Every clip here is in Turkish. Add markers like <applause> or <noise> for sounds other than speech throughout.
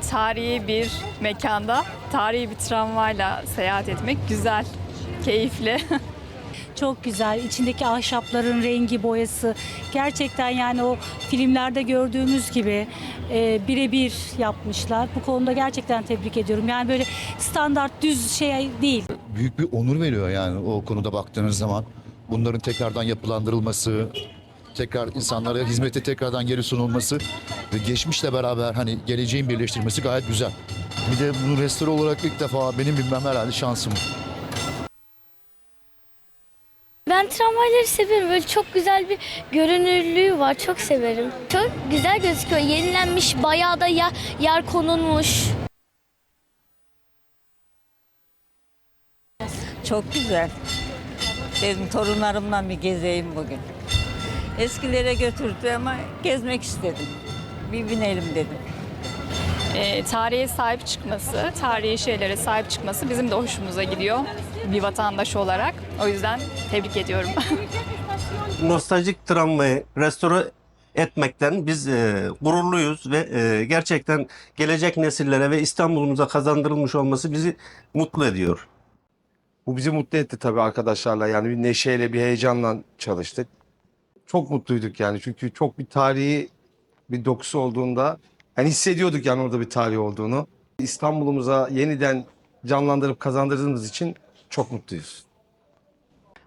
Tarihi bir mekanda, tarihi bir tramvayla seyahat etmek güzel, keyifli. <laughs> Çok güzel. İçindeki ahşapların rengi, boyası gerçekten yani o filmlerde gördüğümüz gibi e, birebir yapmışlar. Bu konuda gerçekten tebrik ediyorum. Yani böyle standart düz şey değil. büyük bir onur veriyor yani o konuda baktığınız zaman. Bunların tekrardan yapılandırılması, tekrar insanlara hizmete tekrardan geri sunulması ve geçmişle beraber hani geleceğin birleştirilmesi gayet güzel. Bir de bunu restore olarak ilk defa benim bilmem herhalde şansım. Ben tramvayları severim. Böyle çok güzel bir görünürlüğü var. Çok severim. Çok güzel gözüküyor. Yenilenmiş, bayağı da yer, yer konulmuş. Çok güzel. Dedim torunlarımla bir gezeyim bugün. Eskilere götürdü ama gezmek istedim. Bir binelim dedim. Ee, tarihe sahip çıkması, tarihi şeylere sahip çıkması bizim de hoşumuza gidiyor bir vatandaş olarak. O yüzden tebrik ediyorum. <laughs> nostaljik tramvayı restore etmekten biz e, gururluyuz ve e, gerçekten gelecek nesillere ve İstanbul'umuza kazandırılmış olması bizi mutlu ediyor. Bu bizi mutlu etti tabii arkadaşlarla. Yani bir neşeyle, bir heyecanla çalıştık. Çok mutluyduk yani çünkü çok bir tarihi bir dokusu olduğunda yani hissediyorduk yani orada bir tarih olduğunu. İstanbul'umuza yeniden canlandırıp kazandırdığımız için çok mutluyuz.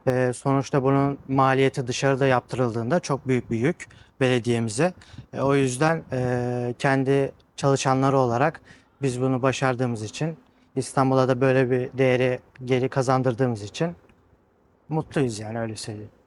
Ee, sonuçta bunun maliyeti dışarıda yaptırıldığında çok büyük bir yük belediyemize. E, o yüzden e, kendi çalışanları olarak biz bunu başardığımız için İstanbul'a da böyle bir değeri geri kazandırdığımız için mutluyuz yani öyle söyleyeyim.